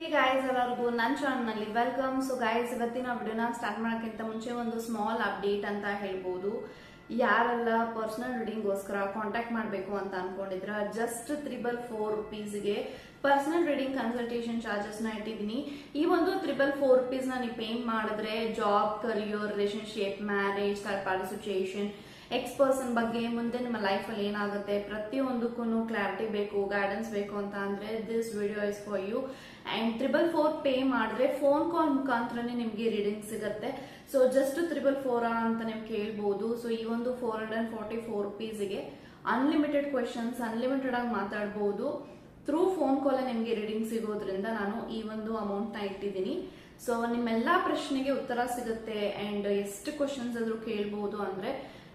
Guys ಎಲ್ಲರಿಗೂ ನನ್ನ ಚಾನಲ್ನಲ್ಲಿ ವೆಲ್ಕಮ್ ಸೊ ಗಾಯ್ಸ್ ಇವತ್ತಿನ ವಿಡಿಯೋನ ಸ್ಟಾರ್ಟ್ ಮಾಡೋಕ್ಕಿಂತ ಮುಂಚೆ ಒಂದು ಸ್ಮಾಲ್ ಅಪ್ಡೇಟ್ ಅಂತ ಹೇಳ್ಬೋದು. ಯಾರೆಲ್ಲ ಪರ್ಸನಲ್ ರೀಡಿಂಗ್ಗೋಸ್ಕರ ಕಾಂಟ್ಯಾಕ್ಟ್ ಮಾಡಬೇಕು ಅಂತ ಅನ್ಕೊಂಡಿದ್ರ ಜಸ್ಟ್ ತ್ರಿಬಲ್ ಫೋರ್ ರುಪೀಸ್ಗೆ ಪರ್ಸನಲ್ ರೀಡಿಂಗ್ ಕನ್ಸಲ್ಟೇಷನ್ ಚಾರ್ಜಸ್ನ ಇಟ್ಟಿದ್ದೀನಿ. ಈ ಒಂದು ತ್ರಿಬಲ್ ಫೋರ್ ರುಪೀಸ್ನ ನೀವು ಪೇ ಮಾಡಿದ್ರೆ job career relationship marriage third party situation ex person ಬಗ್ಗೆ ಮುಂದೆ ನಿಮ್ಮ ಲೈಫಲ್ಲಿ ಏನಾಗುತ್ತೆ ಪ್ರತಿಯೊಂದಕ್ಕೂ ಕ್ಲಾರಿಟಿ ಬೇಕು ಗೈಡೆನ್ಸ್ ಬೇಕು ಅಂತ ಅಂದ್ರೆ this video is for you and triple four pay ಮಾಡಿದ್ರೆ ಫೋನ್ ಕಾಲ್ ಮುಖಾಂತರನೇ ನಿಮಗೆ ರೀಡಿಂಗ್ ಸಿಗುತ್ತೆ. ಸೊ ಜಸ್ಟ್ ತ್ರಿಬಲ್ ಫೋರ್ ಅಂತ ನೀವು ಕೇಳ್ಬೋದು. ಸೊ ಈ ಒಂದು ಫೋರ್ ಹಂಡ್ರೆಡ್ ಫಾರ್ಟಿ ಫೋರ್ ರುಪೀಸ್ಗೆ ಅನ್ಲಿಮಿಟೆಡ್ ಕ್ವೆಶನ್ಸ್ ಅನ್ಲಿಮಿಟೆಡ್ ಆಗಿ ಮಾತಾಡ್ಬೋದು. ಥ್ರೂ ಫೋನ್ ಕಾಲೇ ನಿಮಗೆ ರೀಡಿಂಗ್ ಸಿಗೋದ್ರಿಂದ ನಾನು ಈ ಒಂದು ಅಮೌಂಟ್ನ ಇಟ್ಟಿದ್ದೀನಿ. ಸೊ ನಿಮ್ಮೆಲ್ಲ ಪ್ರಶ್ನೆಗೆ ಉತ್ತರ ಸಿಗುತ್ತೆ ಆ್ಯಂಡ್ ಎಷ್ಟು ಕ್ವಶನ್ಸ್ ಆದರೂ ಕೇಳ್ಬೋದು ಅಂದರೆ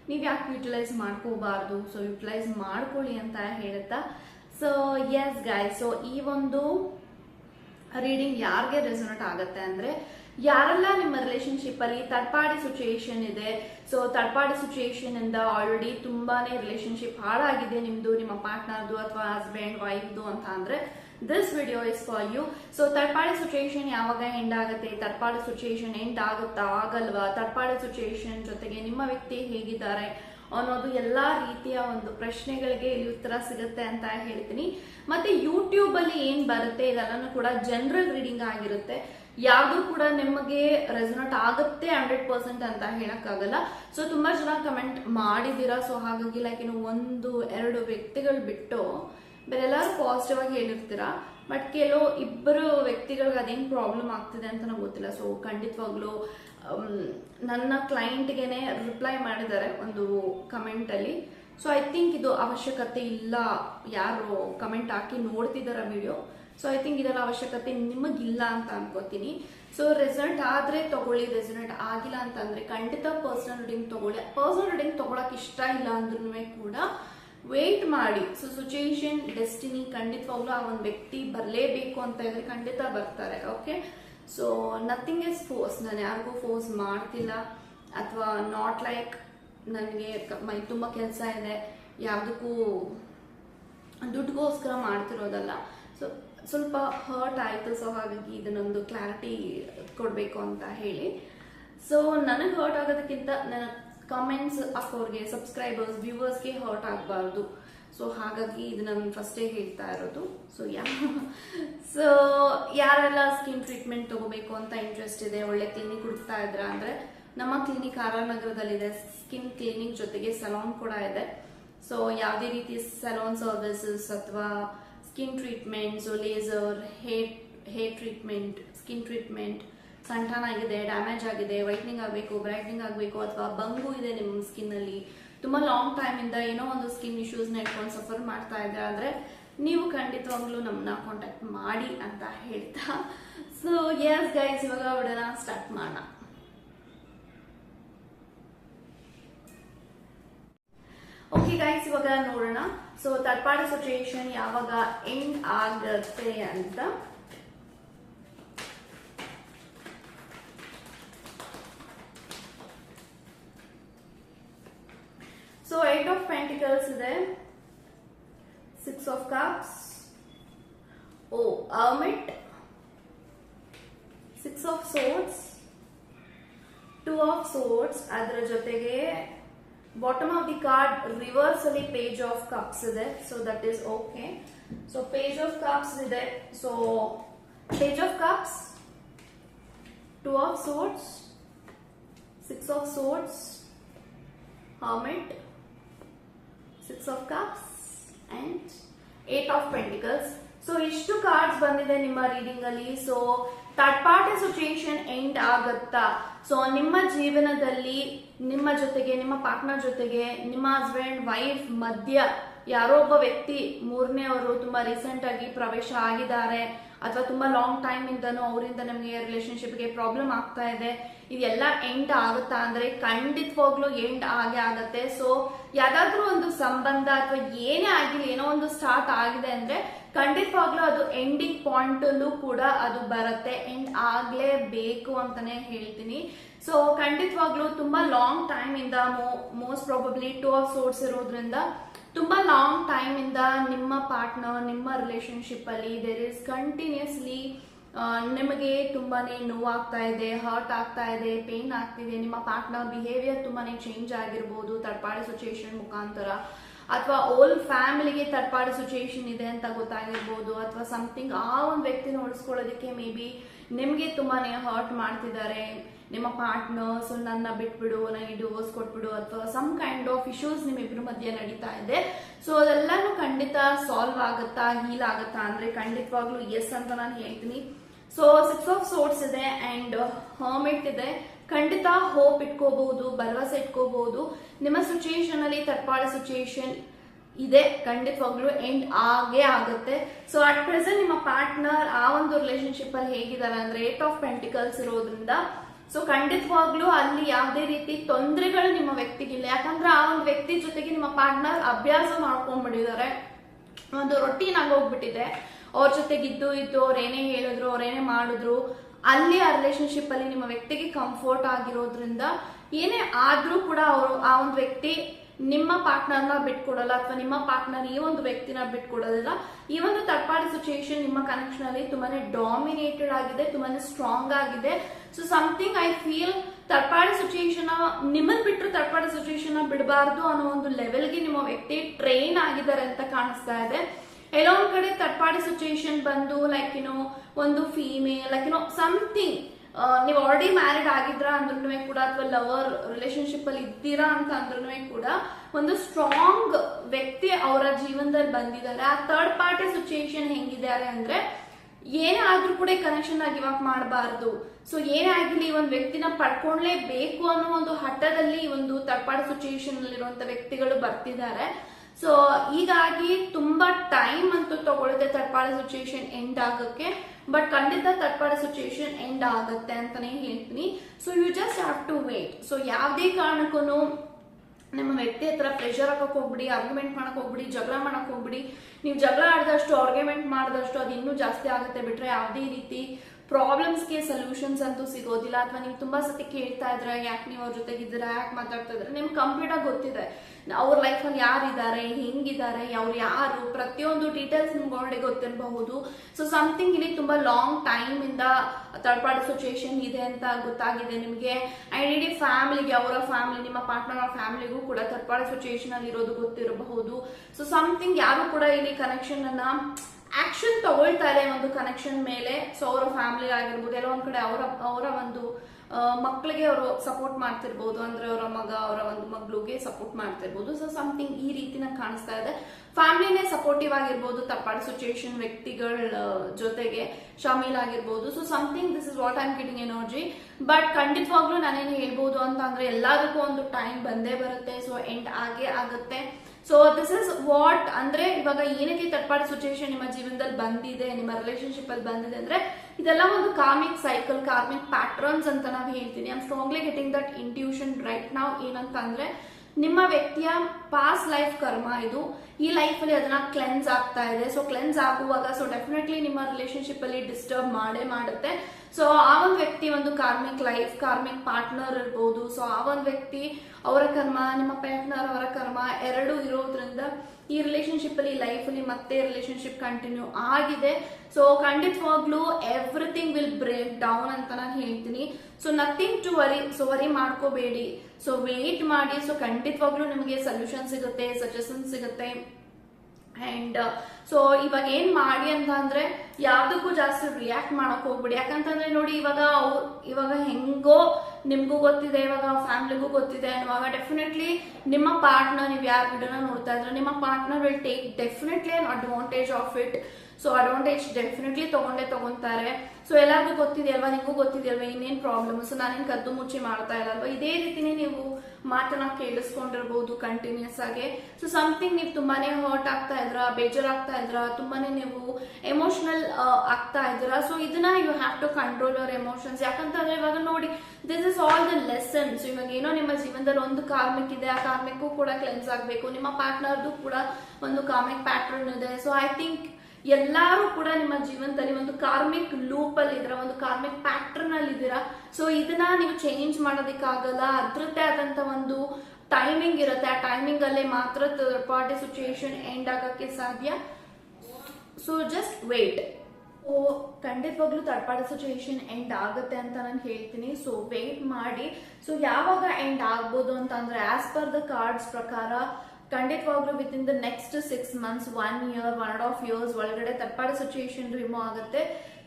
ನೀವು ಯಾಕೆ ಯುಟಿಲೈಸ್ ಮಾಡ್ಕೋಬಾರ್ದು? ಸೊ ಯುಟಿಲೈಸ್ ಮಾಡ್ಕೊಳ್ಳಿ ಅಂತ ಹೇಳುತ್ತಾ? ಸೊ ಎಸ್ ಗಾಯ್ ಸೊ ಈ ಒಂದು ರೀಡಿಂಗ್ ಯಾರಿಗೆ ರೆಸೊನೇಟ್ ಆಗುತ್ತೆ ಅಂದ್ರೆ ಯಾರೆಲ್ಲ ನಿಮ್ಮ ರಿಲೇಶನ್ಶಿಪ್ ಅಲ್ಲಿ ಥರ್ಡ್ ಪಾರ್ಟಿ ಸಿಚುಯೇಷನ್ ಇದೆ? ಸೊ ಥರ್ಡ್ ಪಾರ್ಟಿ ಸಿಚುಯೇಷನ್ ಇಂದ ಆಲ್ರೆಡಿ ತುಂಬಾನೇ ರಿಲೇಶನ್ಶಿಪ್ ಹಾಳಾಗಿದೆ ನಿಮ್ದು, ನಿಮ್ಮ ಪಾರ್ಟ್ನರ್ದು ಅಥವಾ ಹಸ್ಬೆಂಡ್ ವೈಫ್ದು ಅಂತ ಅಂದ್ರೆ this video is for you so third party situation ಯಾವಾಗ ಎಂಡ್ ಆಗುತ್ತೆ? ಥರ್ಡ್ ಪಾರ್ಟಿ ಸಿಚುಯೇಷನ್ ಎಂಡ್ ಆಗುತ್ತಾ? ಆಗಲ್ವಾ? ಥರ್ಡ್ ಪಾರ್ಟಿ ಸಿಚುಯೇಷನ್ ಜೊತೆಗೆ ನಿಮ್ಮ ವ್ಯಕ್ತಿ ಹೇಗಿದ್ದಾರೆ? ಅನ್ನೋದು ಎಲ್ಲಾ ರೀತಿಯ ಒಂದು ಪ್ರಶ್ನೆಗಳಿಗೆ ಇಲ್ಲಿ ಉತ್ತರ ಸಿಗುತ್ತೆ ಅಂತ ಹೇಳ್ತೀನಿ. ಮತ್ತೆ ಯೂಟ್ಯೂಬ್ ಅಲ್ಲಿ ಏನ್ ಬರುತ್ತೆ? ಇದೆಲ್ಲನೂ ಕೂಡ ಜನರಲ್ ರೀಡಿಂಗ್ ಆಗಿರುತ್ತೆ. ಯಾವುದು ಕೂಡ ನಿಮಗೆ ರೆಸೊನೇಟ್ ಆಗುತ್ತೆ ಹಂಡ್ರೆಡ್ ಪರ್ಸೆಂಟ್ ಅಂತ ಹೇಳಕ್ಕಾಗಲ್ಲ. ಸೊ ತುಂಬಾ ಜನ ಕಮೆಂಟ್ ಮಾಡಿದ್ದೀರಾ. ಸೊ ಹಾಗಾಗಿ ಲೈಕ್ ಇನ್ನು ಒಂದು ಎರಡು ವ್ಯಕ್ತಿಗಳು ಬಿಟ್ಟು ಬೇರೆಲ್ಲರೂ ಪಾಸಿಟಿವ್ ಆಗಿ ಹೇಳಿರ್ತೀರಾ? ಬಟ್ ಕೆಲವು ಇಬ್ಬರು ವ್ಯಕ್ತಿಗಳಿಗೆ ಅದೇನು ಪ್ರಾಬ್ಲಮ್ ಆಗ್ತಿದೆ ಅಂತ ನಂಗೆ ಗೊತ್ತಿಲ್ಲ. ಸೊ ಖಂಡಿತವಾಗ್ಲೂ ಅಮ್, ನನ್ನ ಕ್ಲೈಂಟ್ಗೆನೆ ರಿಪ್ಲೈ ಮಾಡಿದ್ದಾರೆ ಒಂದು ಕಮೆಂಟಲ್ಲಿ ಸೊ ಐ ಥಿಂಕ್ ಇದು ಅವಶ್ಯಕತೆ ಇಲ್ಲ ಯಾರು ಕಮೆಂಟ್ ಹಾಕಿ ನೋಡ್ತಿದ್ದಾರೆ ವಿಡಿಯೋ ಸೊ ಐ ಥಿಂಕ್ ಇದರ ಅವಶ್ಯಕತೆ ನಿಮಗಿಲ್ಲ ಅಂತ ಅನ್ಕೋತೀನಿ. ಸೊ ರೆಸಲ್ಟ್ ಆದ್ರೆ ತಗೊಳ್ಳಿ ರೆಸಲ್ಟ್ ಆಗಿಲ್ಲ ಅಂತಂದ್ರೆ ಖಂಡಿತ ಪರ್ಸನಲ್ ರೀಡಿಂಗ್ ತಗೊಳ್ಳಿ. ಪರ್ಸನಲ್ ರೀಡಿಂಗ್ ತಗೊಳಕ್ ಇಷ್ಟ ಇಲ್ಲ ಅಂದ್ರೂ ಕೂಡ ವೇಟ್ ಮಾಡಿ. ಸೊ ಸಿಚುಯೇಷನ್ ಡೆಸ್ಟಿನಿ ಖಂಡಿತವಾಗ್ಲೂ ಆ ಒಂದು ವ್ಯಕ್ತಿ ಬರಲೇಬೇಕು ಅಂತ ಇದ್ರೆ ಖಂಡಿತ ಬರ್ತಾರೆ okay so nothing is force ನಾನು ಯಾರಿಗೂ ಫೋರ್ಸ್ ಮಾಡ್ತಿಲ್ಲ. ಅಥವಾ ನಾಟ್ ಲೈಕ್ ನನಗೆ ಮೈ ತುಂಬ ಕೆಲಸ ಇದೆ. ಯಾವುದಕ್ಕೂ ದುಡ್ಡುಗೋಸ್ಕರ ಮಾಡ್ತಿರೋದಲ್ಲ. ಸೊ ಸ್ವಲ್ಪ ಹರ್ಟ್ ಆಯಿತು ಸೊ ಹಾಗಾಗಿ ಇದನ್ನೊಂದು ಕ್ಲಾರಿಟಿ ಕೊಡಬೇಕು ಅಂತ ಹೇಳಿ. ಸೊ ನನಗೆ ಹರ್ಟ್ ಆಗೋದಕ್ಕಿಂತ ನನ್ನ ಕಮೆಂಟ್ಸ್ ಅಕ್ಕೋರ್ಗೆ ಸಬ್ಸ್ಕ್ರೈಬರ್ಸ್ ವ್ಯೂವರ್ಸ್ಗೆ ಹರ್ಟ್ ಆಗಬಾರ್ದು. ಸೊ ಹಾಗಾಗಿ ಇದು ನಾನು ಫಸ್ಟೇ ಹೇಳ್ತಾ ಇರೋದು. ಸೊ ಯಾ ಸೊ ಯಾರೆಲ್ಲ ಸ್ಕಿನ್ ಟ್ರೀಟ್ಮೆಂಟ್ ತಗೋಬೇಕು ಅಂತ ಇಂಟ್ರೆಸ್ಟ್ ಇದೆ, ಒಳ್ಳೆ ಕ್ಲಿನಿಕ್ ಹುಡುಕ್ತಾ ಇದ್ರ ಅಂದರೆ, ನಮ್ಮ ಕ್ಲಿನಿಕ್ ಆರ್ ಸ್ಕಿನ್ ಕ್ಲಿನಿಕ್ ಜೊತೆಗೆ ಸಲೂನ್ ಕೂಡ ಇದೆ. ಸೊ ಯಾವುದೇ ರೀತಿ ಸಲೂನ್ ಸರ್ವಿಸಸ್ ಅಥವಾ skin treatments laser hair hair treatment skin treatment ಸಂತಾನ ಆಗಿದೆ ಡ್ಯಾಮೇಜ್ ಆಗಿದೆ ವೈಟ್ನಿಂಗ್ ಆಗಬೇಕು ಬ್ರೈಟ್ನಿಂಗ್ ಆಗಬೇಕು, ಅಥವಾ ಬಂಗು ಇದೆ ನಿಮ್ಮ ಸ್ಕಿನ್ನಲ್ಲಿ. ತುಂಬ ಲಾಂಗ್ ಟೈಮಿಂದ ಏನೋ ಒಂದು ಸ್ಕಿನ್ ಇಶ್ಯೂಸ್ ಇಟ್ಕೊಂಡು ಸಫರ್ ಮಾಡ್ತಾ ಇದ್ರೆ ಆದರೆ ನೀವು ಖಂಡಿತವಾಗ್ಲೂ ನಮ್ಮನ್ನ ಕಾಂಟ್ಯಾಕ್ಟ್ ಮಾಡಿ ಅಂತ ಹೇಳ್ತಾ. ಸೊ ಎಸ್ ಗೈಸ್ ಇವಾಗ ಅವಡನ್ನ ಸ್ಟಾರ್ಟ್ ಮಾಡೋಣ. ಓಕೆ ಗೈಸ್ ಇವಾಗ ನೋಡೋಣ. ಸೊ ಪಾರ್ಟಿ ಸಿಚುಯೇಷನ್ ಯಾವಾಗ ಎಂಡ್ ಆಗತ್ತೆ ಅಂತ. ಸೊ ಏಟ್ ಆಫ್ ಪೆಂಟಿಕಲ್ಸ್ ಇದೆ. Six of cups O hermit six of swords two of swords ಅದರ ಜೊತೆಗೆ bottom of the card reverse ಅಲ್ಲಿ ಪೇಜ್ ಆಫ್ ಕಪ್ಸ್ ಇದೆ so that is okay so page of cups ಇದೆ so page of cups two of swords six of swords hermit six of cups and eight of pentacles so ಇಷ್ಟು cards ಬಂದಿದೆ ನಿಮ್ಮ reading ಅಲ್ಲಿ so third party situation end ಆಗತ್ತಾ so ನಿಮ್ಮ ಜೀವನದಲ್ಲಿ ನಿಮ್ಮ ಜೊತೆಗೆ, ನಿಮ್ಮ ಪಾರ್ಟ್ನರ್ ಜೊತೆಗೆ, ನಿಮ್ಮ ಹಸ್ಬೆಂಡ್ ವೈಫ್ ಮಧ್ಯ ಯಾರೋ ಒಬ್ಬ ವ್ಯಕ್ತಿ ಮೂರನೇ ಅವರು ತುಂಬಾ ರೀಸೆಂಟ್ ಆಗಿ ಪ್ರವೇಶ ಆಗಿದ್ದಾರೆ ಅಥವಾ ತುಂಬಾ ಲಾಂಗ್ ಟೈಮ್ ಇಂದನೂ ಅವರಿಂದ ನಮಗೆ ರಿಲೇಶನ್ಶಿಪ್ಗೆ ಪ್ರಾಬ್ಲಮ್ ಆಗ್ತಾ ಇದೆ. ಇದೆಲ್ಲ ಎಂಡ್ ಆಗುತ್ತಾ ಅಂದ್ರೆ ಖಂಡಿತವಾಗ್ಲೂ ಎಂಡ್ ಆಗೇ ಆಗತ್ತೆ. ಸೊ ಯಾವ್ದಾದ್ರೂ ಒಂದು ಸಂಬಂಧ ಅಥವಾ ಏನೇ ಆಗಿಲ್ಲ, ಏನೋ ಒಂದು ಸ್ಟಾರ್ಟ್ ಆಗಿದೆ ಅಂದ್ರೆ ಖಂಡಿತವಾಗ್ಲೂ ಅದು ಎಂಡಿಂಗ್ ಪಾಯಿಂಟ್ ಅಲ್ಲೂ ಕೂಡ ಅದು ಬರುತ್ತೆ. ಎಂಡ್ ಆಗ್ಲೇಬೇಕು ಅಂತಾನೆ ಹೇಳ್ತೀನಿ. ಸೊ ಖಂಡಿತವಾಗ್ಲೂ ತುಂಬಾ ಲಾಂಗ್ ಟೈಮ್ ಇಂದ most probably two of swords ಇರೋದ್ರಿಂದ ತುಂಬಾ ಲಾಂಗ್ ಟೈಮ್ ಇಂದ ನಿಮ್ಮ ಪಾರ್ಟ್ನರ್ ನಿಮ್ಮ ರಿಲೇಶನ್ಶಿಪ್ ಅಲ್ಲಿ ದೇರ್ ಇಸ್ ಕಂಟಿನ್ಯೂಸ್ಲಿ ನಿಮಗೆ ತುಂಬಾನೇ ನೋವಾಗ್ತಾ ಇದೆ ಹರ್ಟ್ ಆಗ್ತಾ ಇದೆ ಪೇನ್ ಆಗ್ತಿದೆ, ನಿಮ್ಮ ಪಾರ್ಟ್ನರ್ ಬಿಹೇವಿಯರ್ ತುಂಬಾನೇ ಚೇಂಜ್ ಆಗಿರ್ಬೋದು, ತಡ್ಪಾಳೆ ಸಿಚುಯೇಷನ್ ಮುಖಾಂತರ. ಅಥವಾ ಓಲ್ ಫ್ಯಾಮಿಲಿಗೆ ತಡ್ಪಾಡಿ ಸಿಚುಯೇಷನ್ ಇದೆ ಅಂತ ಗೊತ್ತಾಗಿರ್ಬೋದು, ಅಥವಾ ಸಮಥಿಂಗ್ ಆ ಒಂದು ವ್ಯಕ್ತಿನ ಉಳಿಸ್ಕೊಳ್ಳೋದಕ್ಕೆ ಮೇ ಬಿ ನಿಮಗೆ ತುಂಬಾ ಹರ್ಟ್ ಮಾಡ್ತಿದ್ದಾರೆ. ನಿಮ್ಮ ಪಾರ್ಟ್ನರ್ಸ್ ನನ್ನ ಬಿಟ್ಬಿಡು ನನಗೆ ಡಿವೋರ್ಸ್ ಕೊಟ್ಬಿಡು, ಅಥವಾ ಸಮ್ ಕೈಂಡ್ ಆಫ್ ಇಶ್ಯೂಸ್ ನಿಮ್ಮಿಬ್ರ ಮಧ್ಯೆ ನಡೀತಾ ಇದೆ. ಸೊ ಅದೆಲ್ಲಾನು ಖಂಡಿತ ಸಾಲ್ವ್ ಆಗುತ್ತಾ ಹೀಲ್ ಆಗುತ್ತಾ ಅಂದ್ರೆ ಖಂಡಿತವಾಗ್ಲೂ ಎಸ್ ಅಂತ ನಾನು ಹೇಳ್ತೀನಿ. ಸೊ ಸಿಕ್ಸ್ ಆಫ್ ಸೋರ್ಟ್ಸ್ ಇದೆ ಅಂಡ್ ಹರ್ಮಿಟ್ ಇದೆ. ಖಂಡಿತ ಹೋಪ್ ಇಟ್ಕೋಬಹುದು ಭರವಸೆ ಇಟ್ಕೋಬಹುದು ನಿಮ್ಮ ಸಿಚುಯೇಷನ್ ಅಲ್ಲಿ ತರ್ಪಾಳ ಸಿಚುಯೇಷನ್ ಇದೆ, ಖಂಡಿತವಾಗ್ಲೂ ಎಂಡ್ ಆಗೇ ಆಗುತ್ತೆ. ಸೊ ಅಟ್ ಪ್ರೆಸೆಂಟ್ ನಿಮ್ಮ ಪಾರ್ಟ್ನರ್ ಆ ಒಂದು ರಿಲೇಶನ್ಶಿಪ್ ಅಲ್ಲಿ ಹೇಗಿದ್ದಾರೆ ಅಂದ್ರೆ ಏಟ್ ಆಫ್ ಪೆಂಟಿಕಲ್ಸ್ ಇರೋದ್ರಿಂದ ಸೊ ಖಂಡಿತವಾಗ್ಲೂ ಅಲ್ಲಿ ಯಾವುದೇ ರೀತಿ ತೊಂದರೆಗಳು ನಿಮ್ಮ ವ್ಯಕ್ತಿಗಿಲ್ಲ ಯಾಕಂದ್ರೆ ಆ ಒಂದು ವ್ಯಕ್ತಿ ಜೊತೆಗೆ ನಿಮ್ಮ ಪಾರ್ಟ್ನರ್ ಅಭ್ಯಾಸ ಮಾಡ್ಕೊಂಡ್ಬಿಟ್ಟಿದ್ದಾರೆ. ಒಂದು ರೊಟೀನ್ ಹೋಗ್ಬಿಟ್ಟಿದೆ. ಅವ್ರ ಜೊತೆಗಿದ್ದು, ಇದ್ದು ಅವ್ರೇನೇ ಹೇಳಿದ್ರು ಅವ್ರೇನೇ ಮಾಡಿದ್ರು ಅಲ್ಲಿ ಆ ರಿಲೇಶನ್ಶಿಪ್ ಅಲ್ಲಿ ನಿಮ್ಮ ವ್ಯಕ್ತಿಗೆ ಕಂಫರ್ಟ್ ಆಗಿರೋದ್ರಿಂದ ಏನೇ ಆದ್ರೂ ಕೂಡ ಅವರು ಆ ಒಂದು ವ್ಯಕ್ತಿ ನಿಮ್ಮ ಪಾರ್ಟ್ನರ್ನ ಬಿಟ್ಕೊಡಲ್ಲ ಅಥವಾ ನಿಮ್ಮ ಪಾರ್ಟ್ನರ್ ಈ ಒಂದು ವ್ಯಕ್ತಿನ ಬಿಟ್ಕೊಡೋದಿಲ್ಲ ಈ ಒಂದು ತಡ್ಪಾಡಿ ಸಿಚುಯೇಷನ್ ನಿಮ್ಮ ಕನೆಕ್ಷನ್ ಅಲ್ಲಿ ತುಂಬಾನೇ ಡಾಮಿನೇಟೆಡ್ ಆಗಿದೆ, ತುಂಬಾನೇ ಸ್ಟ್ರಾಂಗ್ ಆಗಿದೆ. So something I feel third party situation ನಿಮ್ಮನ್ ಬಿಟ್ಟರು ತಡ್ಪಾಡಿ ಸಿಚುಯೇಷನ್ ಬಿಡಬಾರ್ದು ಅನ್ನೋ ಒಂದು ಲೆವೆಲ್ಗೆ ನಿಮ್ಮ ವ್ಯಕ್ತಿ ಟ್ರೈನ್ ಆಗಿದ್ದಾರೆ ಅಂತ ಕಾಣಿಸ್ತಾ ಇದೆ. ಎಲ್ಲೋ ಒಂದ್ ಸಿಚುಯೇಷನ್ ಬಂದು ಲೈಕ್ ಏನೋ ಒಂದು ಫೀಮೇಲ್ ಲೈಕ್ ಏನೋ ಸಮಥಿಂಗ್ ನೀವು ಆಲ್ರೆಡಿ ಮ್ಯಾರಿಡ್ ಆಗಿದ್ರ ಅಂದ್ರೂ ಕೂಡ ಅಥವಾ ಲವರ್ ರಿಲೇಶನ್ಶಿಪ್ ಅಲ್ಲಿ ಇದ್ದೀರಾ ಅಂತ ಅಂದ್ರೂ ಕೂಡ ಒಂದು ಸ್ಟ್ರಾಂಗ್ ವ್ಯಕ್ತಿ ಅವರ ಜೀವನದಲ್ಲಿ ಬಂದಿದ್ದಾರೆ. ಆ ಥರ್ಡ್ ಪಾರ್ಟಿ ಸಿಚುಯೇಷನ್ ಹೆಂಗಿದ್ದಾರೆ ಅಂದ್ರೆ, ಏನೇ ಆದ್ರೂ ಕೂಡ ಕನೆಕ್ಷನ್ ಆಗಿ ಇವಾಗ ಮಾಡಬಾರ್ದು. ಸೊ ಏನೇ ಆಗಿರ್ಲಿ ಒಂದು ವ್ಯಕ್ತಿನ ಪಡ್ಕೊಂಡ್ಲೇಬೇಕು ಅನ್ನೋ ಒಂದು ಹಠದಲ್ಲಿ ಒಂದು ತಡ್ಪಾಡಿ ಸಿಚುಯೇಷನ್ ಅಲ್ಲಿರುವಂತ ವ್ಯಕ್ತಿಗಳು ಬರ್ತಿದ್ದಾರೆ. ಸೊ ಹೀಗಾಗಿ ತುಂಬಾ ಟೈಮ್ ಅಂತೂ ತಗೊಳುತ್ತೆ ತಡ್ಪಾಡ ಸಿಚುಯೇಷನ್ ಎಂಡ್ ಆಗಕ್ಕೆ ಬಟ್ ಖಂಡಿತ ತಡ್ಪಾಡ ಸಿಚುಯೇಷನ್ ಎಂಡ್ ಆಗುತ್ತೆ ಅಂತಾನೆ ಹೇಳ್ತೀನಿ. So you just have to wait so ಯಾವುದೇ ಕಾರಣಕ್ಕೂ ನಿಮ್ಮ ವ್ಯಕ್ತಿ ಹತ್ರ ಪ್ರೆಷರ್ ಹಾಕಕ್ ಹೋಗ್ಬಿಡಿ ಆರ್ಗ್ಯುಮೆಂಟ್ ಮಾಡಕ್ ಹೋಗ್ಬಿಡಿ, ಜಗಳ ಮಾಡಕ್ ಹೋಗ್ಬಿಡಿ. ನೀವು ಜಗಳ ಆಡಿದಷ್ಟು ಆರ್ಗ್ಯುಮೆಂಟ್ ಮಾಡಿದಷ್ಟು ಅದು ಇನ್ನೂ ಜಾಸ್ತಿ ಆಗುತ್ತೆ ಬಿಟ್ರೆ ಯಾವುದೇ ರೀತಿ ಪ್ರಾಬ್ಲಮ್ಸ್ಗೆ ಸೊಲ್ಯೂಷನ್ಸ್ ಅಂತೂ ಸಿಗೋದಿಲ್ಲ. ಅಥವಾ ನೀವು ತುಂಬಾ ಸತಿ ಕೇಳ್ತಾ ಇದ್ರೆ, ಯಾಕೆ ನೀವು ಅವ್ರ ಜೊತೆಗಿದ್ದೀರಾ, ಯಾಕೆ ಮಾತಾಡ್ತಾ ಇದ್ರೆ ನಿಮ್ಗೆ ಕಂಪ್ಲೀಟ್ ಆಗಿ ಗೊತ್ತಿದೆ. ಅವ್ರ ಲೈಫಲ್ಲಿ ಯಾರಿದ್ದಾರೆ, ಹೆಂಗಿದ್ದಾರೆ, ಅವ್ರು ಯಾರು, ಪ್ರತಿಯೊಂದು ಡೀಟೇಲ್ಸ್ ನಿಮ್ಗೆ ಆಲ್ರೆಡಿ ಗೊತ್ತಿರಬಹುದು. ಸೊ ಸಮಥಿಂಗ್ ಇಲ್ಲಿ ತುಂಬಾ ಲಾಂಗ್ ಟೈಮ್ ಇಂದ ತಡ್ಪಾಡಿ ಸಿಚುಯೇಷನ್ ಇದೆ ಅಂತ ಗೊತ್ತಾಗಿದೆ ನಿಮಗೆ. ಅಂಡ್ ಇಡೀ ಫ್ಯಾಮಿಲಿಗೆ ಅವರ ಫ್ಯಾಮಿಲಿ ನಿಮ್ಮ ಪಾರ್ಟ್ನರ್ ಅವ್ರ ಫ್ಯಾಮಿಲಿಗೂ ಕೂಡ ತಡ್ಪಾಡಿ ಸಿಚುಯೇಷನ್ ಅಲ್ಲಿ ಇರೋದು ಗೊತ್ತಿರಬಹುದು. ಸೊ ಸಮಥಿಂಗ್ ಯಾರು ಕೂಡ ಇಲ್ಲಿ ಕನೆಕ್ಷನ್ ಅನ್ನ ಆಕ್ಷನ್ ತಗೊಳ್ತಾರೆ ಒಂದು ಕನೆಕ್ಷನ್ ಮೇಲೆ. ಸೊ ಅವರ ಫ್ಯಾಮಿಲಿ ಆಗಿರ್ಬೋದು ಎಲ್ಲ ಒಂದು ಕಡೆ ಅವರ ಅವರ ಒಂದು ಮಕ್ಕಳಿಗೆ ಅವರು ಸಪೋರ್ಟ್ ಮಾಡ್ತಿರ್ಬೋದು. ಅಂದ್ರೆ ಅವರ ಮಗ, ಅವರ ಒಂದು ಮಗಳಿಗೆ ಸಪೋರ್ಟ್ ಮಾಡ್ತಿರ್ಬೋದು. ಸೊ ಸಮಥಿಂಗ್ ಈ ರೀತಿನ ಕಾಣಿಸ್ತಾ ಇದೆ. ಫ್ಯಾಮಿಲಿನೇ ಸಪೋರ್ಟಿವ್ ಆಗಿರ್ಬೋದು ತಪ್ಪಾಡಿ ಸಿಚುಯೇಷನ್ ವ್ಯಕ್ತಿಗಳ ಜೊತೆಗೆ ಶಾಮೀಲ್ ಆಗಿರ್ಬೋದು. So something this is what I'm getting energy but ಖಂಡಿತವಾಗ್ಲೂ ನಾನೇನು ಹೇಳ್ಬೋದು ಅಂತ ಅಂದ್ರೆ ಎಲ್ಲದಕ್ಕೂ ಒಂದು ಟೈಮ್ ಬಂದೇ ಬರುತ್ತೆ. ಸೊ ಎಂಡ್ ಆಗೇ ಆಗುತ್ತೆ. ಸೊ ದಿಸ್ ಇಸ್ ವಾಟ್ ಅಂದ್ರೆ ಇವಾಗ ಏನಕ್ಕೆ ತಟ್ಪಾಡ ಸಿಚುವೇಶನ್ ನಿಮ್ಮ ಜೀವನದಲ್ಲಿ ಬಂದಿದೆ, ನಿಮ್ಮ ರಿಲೇಶನ್ಶಿಪ್ ಅಲ್ಲಿ ಬಂದಿದೆ ಅಂದ್ರೆ ಇದೆಲ್ಲ ಒಂದು ಕಾರ್ಮಿಕ್ ಸೈಕಲ್ ಕಾರ್ಮಿಕ್ ಪ್ಯಾಟ್ರನ್ಸ್ ಅಂತ ನಾವು ಹೇಳ್ತೀನಿ. I'm strongly getting that intuition right ನಾವು ಏನಂತ ಅಂದ್ರೆ ನಿಮ್ಮ ವ್ಯಕ್ತಿಯ ಪಾಸ್ ಲೈಫ್ ಕರ್ಮ ಇದು. ಈ ಲೈಫ್ ಅಲ್ಲಿ ಅದನ್ನ ಕ್ಲೆನ್ಸ್ ಆಗ್ತಾ ಇದೆ. ಸೊ ಕ್ಲೆನ್ಸ್ ಆಗುವಾಗ ಸೊ ಡೆಫಿನೆಟ್ಲಿ ನಿಮ್ಮ ರಿಲೇಶನ್ಶಿಪ್ ಅಲ್ಲಿ ಡಿಸ್ಟರ್ಬ್ ಮಾಡೇ ಮಾಡುತ್ತೆ. ಸೊ ಆ ಒಂದು ವ್ಯಕ್ತಿ ಒಂದು ಕಾರ್ಮಿಕ್ ಲೈಫ್ ಕಾರ್ಮಿಕ್ ಪಾರ್ಟ್ನರ್ ಇರ್ಬೋದು. ಸೊ ಆ ಒಂದು ವ್ಯಕ್ತಿ ಅವರ ಕರ್ಮ, ನಿಮ್ಮ ಪಾರ್ಟ್ನರ್ ಅವರ ಕರ್ಮ ಎರಡು ಇರೋದ್ರಿಂದ ಈ ರಿಲೇಶನ್ಶಿಪ್ ಅಲ್ಲಿ ಲೈಫ್ ಅಲ್ಲಿ ಮತ್ತೆ ರಿಲೇಶನ್ಶಿಪ್ ಕಂಟಿನ್ಯೂ ಆಗಿದೆ. ಸೊ ಖಂಡಿತವಾಗ್ಲೂ ಎವ್ರಿಥಿಂಗ್ ವಿಲ್ ಬ್ರೇಕ್ ಡೌನ್ ಅಂತ ನಾನು ಹೇಳ್ತೀನಿ. So nothing to worry so worry ಮಾಡ್ಕೋಬೇಡಿ. ಸೊ ವೇಟ್ ಮಾಡಿ ಸೊ ಖಂಡಿತವಾಗ್ಲೂ ನಿಮಗೆ ಸೊಲ್ಯೂಷನ್ ಸಿಗುತ್ತೆ ಸಜೆಷನ್ ಸಿಗುತ್ತೆ. ಅಂಡ್ ಸೊ ಇವಾಗ ಏನ್ ಮಾಡಿ ಅಂತ ಅಂದ್ರೆ ಯಾವ್ದಕ್ಕೂ ಜಾಸ್ತಿ ರಿಯಾಕ್ಟ್ ಮಾಡಕ್ ಹೋಗ್ಬಿಡಿ. ಯಾಕಂತಂದ್ರೆ ನೋಡಿ, ಇವಾಗ ಅವ್ರು ಇವಾಗ ಹೆಂಗೋ ನಿಮ್ಗೂ ಗೊತ್ತಿದೆ, ಇವಾಗ ಫ್ಯಾಮಿಲಿಗೂ ಗೊತ್ತಿದೆ ಅನ್ನುವಾಗ ಡೆಫಿನೆಟ್ಲಿ ನಿಮ್ಮ ಪಾರ್ಟ್ನರ್ ನೀವು ಯಾರ ವಿಡಿಯೋನ ನೋಡ್ತಾ ಇದ್ರೆ, ನಿಮ್ಮ partner will take definitely an advantage of it so advantage definitely ತಗೊಂಡೇ ತಗೊಂತಾರೆ. ಸೊ ಎಲ್ಲರಿಗೂ ಗೊತ್ತಿದೆಯಲ್ವಾ ನಿಮಗೂ ಗೊತ್ತಿದೆಯಲ್ವಾ ಇನ್ನೇನು ಪ್ರಾಬ್ಲಮ್ಸ್ ನಾನೇನ್ ಕದ್ದು ಮುಚ್ಚಿ ಮಾಡ್ತಾ ಇಲ್ಲ ಅಲ್ವಾ ಇದೇ ರೀತಿನೇ ನೀವು ಮಾತನ್ನ ಕೇಳಿಸ್ಕೊಂಡಿರ್ಬೋದು ಕಂಟಿನ್ಯೂಸ್ ಆಗಿ. ಸೊ ಸಮಥಿಂಗ್ ನೀವು ತುಂಬಾನೇ ಹರ್ಟ್ ಆಗ್ತಾ ಇದ್ರ, ಬೇಜಾರಾಗ್ತಾ ಇದ್ರ, ತುಂಬಾನೇ ನೀವು ಎಮೋಷನಲ್ ಆಗ್ತಾ ಇದ್ರ. ಸೊ ಇದನ್ನ you have to control our emotions ಯಾಕಂತಂದ್ರೆ ಇವಾಗ ನೋಡಿ this is all the lessons ಇವಾಗ ಏನೋ ನಿಮ್ಮ ಜೀವನದಲ್ಲಿ ಒಂದು ಕಾರ್ಮಿಕ್ ಇದೆ, ಆ ಕಾರ್ಮಿಕ್ಕೂ ಕೂಡ ಕ್ಲೆನ್ಸ್ ಆಗಬೇಕು. ನಿಮ್ಮ ಪಾರ್ಟ್ನರ್ದು ಕೂಡ ಒಂದು ಕಾರ್ಮಿಕ್ ಪ್ಯಾಟರ್ನ್ ಇದೆ. ಸೊ ಐ ಥಿಂಕ್ ಎಲ್ಲರೂ ಕೂಡ ನಿಮ್ಮ ಜೀವನದಲ್ಲಿ ಒಂದು ಕಾರ್ಮಿಕ್ ಲೂಪ್ ಅಲ್ಲಿ ಇದ್ರ, ಒಂದು ಕಾರ್ಮಿಕ್ ಪ್ಯಾಟರ್ನ್ ಅಲ್ಲಿ ಇದ್ದೀರಾ. ಸೊ ಇದನ್ನ ನೀವು ಚೇಂಜ್ ಮಾಡೋದಕ್ಕಾಗಲ್ಲ. ಅದ್ರದ್ದೇ ಆದಂತ ಟೈಮಿಂಗ್ ಇರುತ್ತೆ. ಆ ಟೈಮಿಂಗ್ ಅಲ್ಲಿ ಮಾತ್ರ ಥರ್ಡ್ ಪಾರ್ಟಿ ಸಿಚುಯೇಷನ್ ಎಂಡ್ ಆಗೋಕ್ಕೆ ಸಾಧ್ಯ. ಸೊ ಜಸ್ಟ್ ವೇಟ್ ಓ, ಖಂಡಿತವಾಗ್ಲೂ ತಡ್ಪಾಡ ಸಿಚುಯೇಷನ್ ಎಂಡ್ ಆಗುತ್ತೆ ಅಂತ ನಾನು ಹೇಳ್ತೀನಿ. ಸೊ ವೇಟ್ ಮಾಡಿ. ಸೊ ಯಾವಾಗ ಎಂಡ್ ಆಗ್ಬೋದು ಅಂತಂದ್ರೆ ಆಸ್ ಪರ್ ದ ಕಾರ್ಡ್ಸ್ ಪ್ರಕಾರ, ಖಂಡಿತವಾಗ್ಲೂ within the next six months one year one and half years ಒಳಗಡೆ ತಪ್ಪಾಡ ಸಿಚುಯೇಷನ್ ರಿಮೂವ್ ಆಗುತ್ತೆ.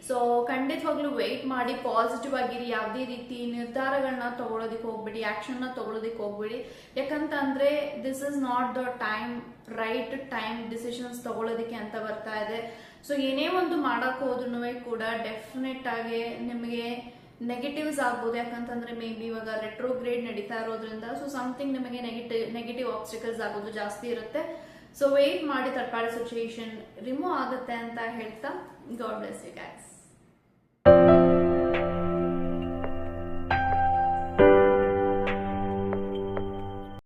ಸೊ ಖಂಡಿತವಾಗ್ಲೂ ವೆಯ್ಟ್ ಮಾಡಿ ಪಾಸಿಟಿವ್ ಆಗಿರಿ, ಯಾವುದೇ ರೀತಿ ನಿರ್ಧಾರಗಳನ್ನ ತಗೊಳೋದಿಕ್ಕೆ ಹೋಗ್ಬೇಡಿ ಆಕ್ಷನ್ನ ತಗೊಳೋದಕ್ಕೆ ಹೋಗ್ಬೇಡಿ. ಯಾಕಂತಂದ್ರೆ this is not the time right time decisions ತಗೊಳ್ಳೋದಕ್ಕೆ ಅಂತ ಬರ್ತಾ ಇದೆ. ಸೊ ಏನೇ ಒಂದು ಮಾಡಕ್ ಹೋದ್ರೂ ಕೂಡ ಡೆಫಿನೆಟ್ ಆಗಿ ನಿಮಗೆ ನೆಗೆಟಿವ್ಸ್ ಆಗ್ಬೋದು. ಯಾಕಂತಂದ್ರೆ ಮೇ ಬಿ ಇವಾಗ ರೆಟ್ರೋಗ್ರೇಡ್ ನಡೀತಾ ಇರೋದ್ರಿಂದ ಸೊ ಸಮಥಿಂಗ್ ನಿಮಗೆ ನೆಗೆಟಿವ್ ನೆಗೆಟಿವ್ ಆಬ್ಸ್ಟಿಕಲ್ಸ್ ಆಗೋದು ಜಾಸ್ತಿ ಇರುತ್ತೆ. ಸೊ ವೆಯ್ಟ್ ಮಾಡಿ ತಡ್ಪಾಡಿ ಸಿಚುಯೇಷನ್ ರಿಮೂವ್ ಆಗುತ್ತೆ ಅಂತ ಹೇಳ್ತಾ ಗಾಡ್ ಬ್ಲೆಸ್ ಯು ಗ್ಯಾಸ್